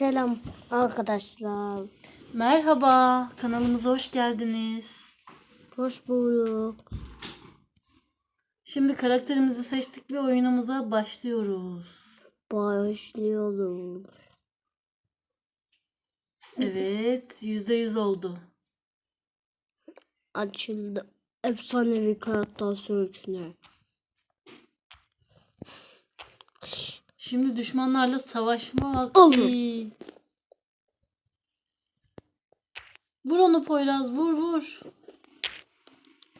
Selam arkadaşlar. Merhaba, kanalımıza hoş geldiniz. Hoş bulduk. Şimdi karakterimizi seçtik ve oyunumuza başlıyoruz. Başlıyorum. Evet, yüzde yüz oldu. Açıldı. Efsanevi karakter search'üne. Şimdi düşmanlarla savaşma vakti. Vur onu Poyraz, vur vur.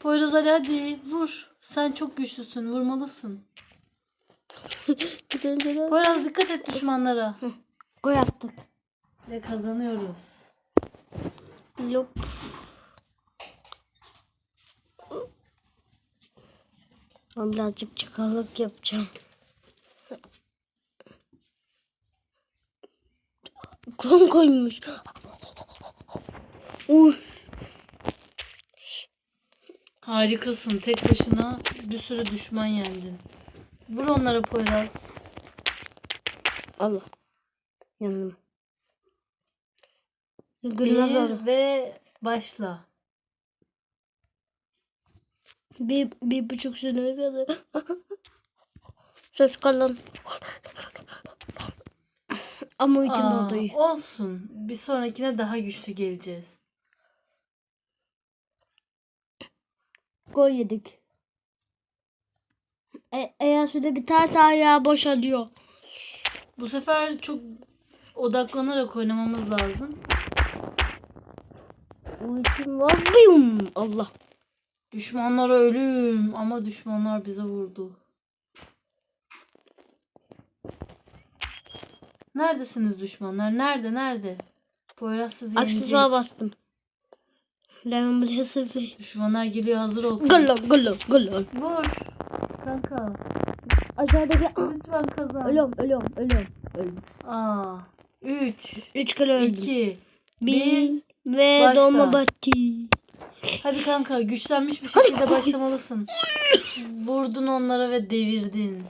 Poyraz hadi hadi vur. Sen çok güçlüsün, vurmalısın. Gidelim Poyraz dikkat et düşmanlara. Gol attık. Ve kazanıyoruz. Yok. Ben birazcık çakallık yapacağım. Klon koymuş. Uy. Harikasın. Tek başına bir sürü düşman yendin. Vur onlara Poyraz. Allah. Yandım. Gülmez Bir ve başla. Bir, bir buçuk sene kadar. Söz kalan. İçim Aa, doldu. olsun. Bir sonrakine daha güçlü geleceğiz. Gol yedik. E, eğer süre biterse ayağı boşalıyor. Bu sefer çok odaklanarak oynamamız lazım. Ultim var mıyım? Allah. Düşmanlara ölüm ama düşmanlar bize vurdu. Neredesiniz düşmanlar? Nerede? Nerede? Poyraz sizi Aksesuar bastım. Lemon buraya sıfır. Düşmanlar geliyor hazır ol. Golo golo golo. Vur. Kanka. Aşağıdaki Lütfen kazan. ölüyorum ölüyorum ölüyorum. Öldüm. Aa. 3 Üç kere öldüm. 2 Bir ve Başla. dolma battı. Hadi kanka güçlenmiş bir şekilde başlamalısın. Vurdun onlara ve devirdin.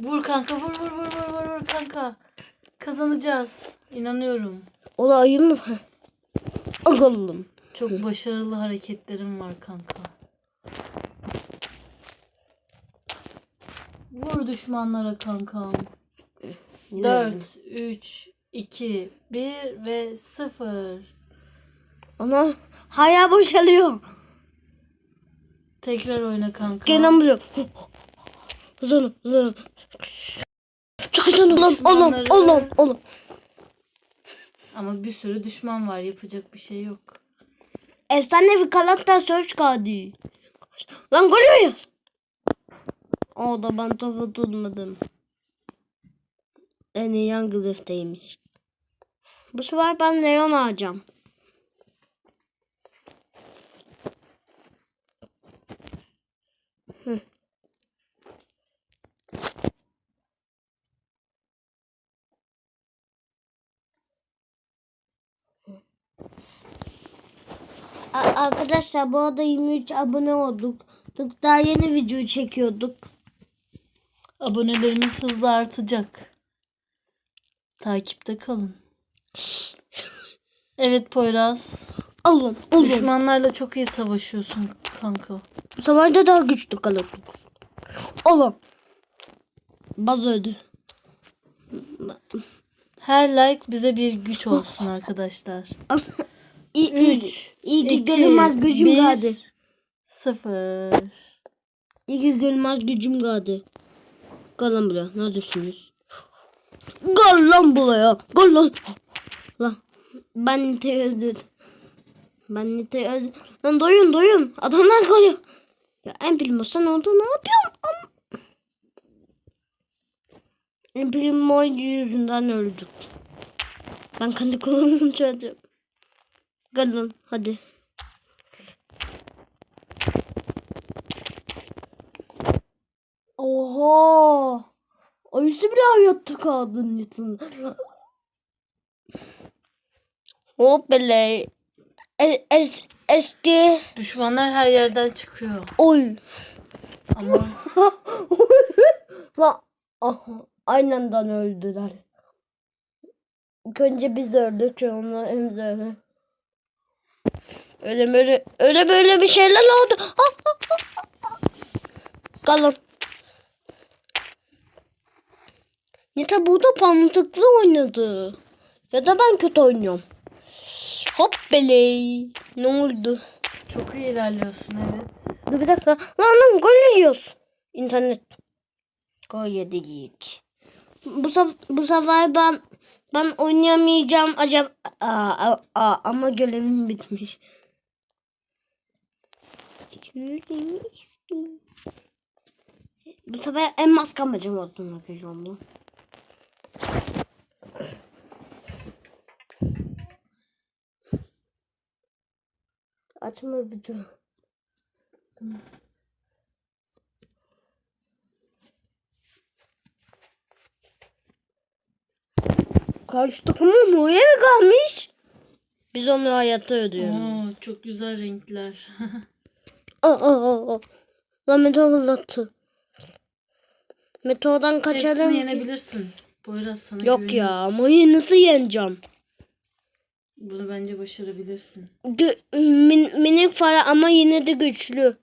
Vur kanka vur vur vur vur vur vur kanka. Kazanacağız. İnanıyorum. O da ayı mı? Agalım. Çok başarılı hareketlerim var kanka. Vur düşmanlara kankam. 4, 3, 2, 1 ve 0. Ana haya boşalıyor. Tekrar oyna kanka. Gene vuruyor. Hızlı hızlı. Çok hızlı oğlum oğlum oğlum oğlum. Ama bir sürü düşman var. Yapacak bir şey yok. Efsanevi karakter search kaldı. Lan gol ya. O da ben topu tutmadım. En iyi gılıftaymış. Bu sefer ben Leon alacağım. Arkadaşlar bu arada 23 abone olduk. Daha yeni video çekiyorduk. Abonelerimiz hızla artacak. Takipte kalın. Evet Poyraz. Alın, alın. Düşmanlarla çok iyi savaşıyorsun kanka. De daha güçlü kalıptık. Alın. Baz öldü. Her like bize bir güç olsun arkadaşlar. İyi, 3, iyi ki görünmez gücüm geldi. 0. İyi ki görünmez gücüm geldi. Gel lan buraya. Neredesiniz? Gel lan buraya. Gel lan. Lan. Ben Nite'yi öldürdüm. Ben Nite'yi öldürdüm. Lan doyun doyun. Adamlar koruyor. Ya en primo sen orada ne yapıyorsun? Primo yüzünden öldük. Ben kendi kolumu çalacağım. Gel lan hadi. Oha! Ayısı bile hayatta kaldı Newton. Hop bele. Es, es, eski. Düşmanlar her yerden çıkıyor. Oy. Ama Lan. Aha. aynı anda öldüler. İlk önce biz öldük sonra hem de öyle. Öyle böyle öyle böyle bir şeyler oldu. Ah, ah, ah, ah. Kalın. Nita burada mantıklı oynadı. Ya da ben kötü oynuyorum. Hop beley. Ne oldu? Çok iyi ilerliyorsun evet. Dur bir dakika. Lan lan gol yiyoruz. İnternet. Gol yedik. Bu, bu sefer ben ben oynayamayacağım acaba aa, aa, ama görevim bitmiş. Bu sefer en maskamacım olduğunu görüyorum bu. Açma video. Karşı takımın oraya mı kalmış? Biz onu hayatta ödüyoruz. Oo, çok güzel renkler. Aa, aa, aa. Lan Meto fırlattı. Meto'dan kaçarım. Hepsini yenebilirsin. Poyraz sana Yok güveniyorum. ya ama yine nasıl yeneceğim? Bunu bence başarabilirsin. Gü- min- minik fare ama yine de güçlü.